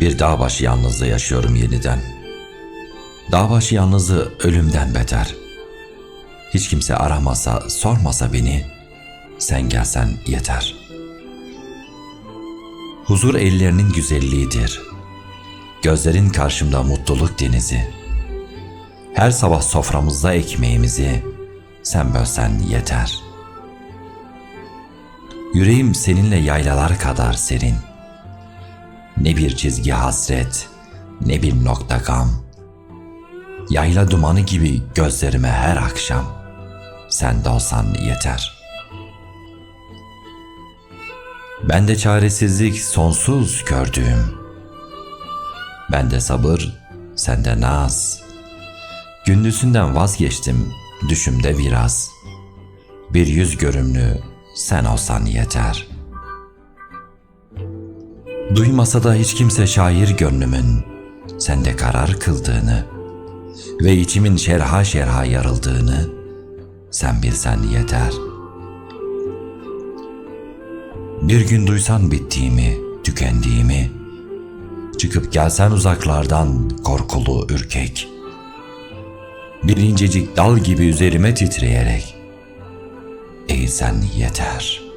Bir dağ başı yalnızlığı yaşıyorum yeniden. Dağ başı yalnızlığı ölümden beter. Hiç kimse aramasa, sormasa beni, sen gelsen yeter. Huzur ellerinin güzelliğidir. Gözlerin karşımda mutluluk denizi. Her sabah soframızda ekmeğimizi sen bölsen yeter. Yüreğim seninle yaylalar kadar serin. Ne bir çizgi hasret, ne bir nokta gam. Yayla dumanı gibi gözlerime her akşam sen de olsan yeter. Ben de çaresizlik sonsuz gördüğüm. Ben de sabır, sende naz. Gündüzünden vazgeçtim düşümde biraz. Bir yüz görümlü sen olsan yeter. Duymasa da hiç kimse şair gönlümün sende karar kıldığını ve içimin şerha şerha yarıldığını sen bilsen yeter. Bir gün duysan bittiğimi, tükendiğimi, çıkıp gelsen uzaklardan korkulu ürkek. Bir incecik dal gibi üzerime titreyerek eğilsen yeter.''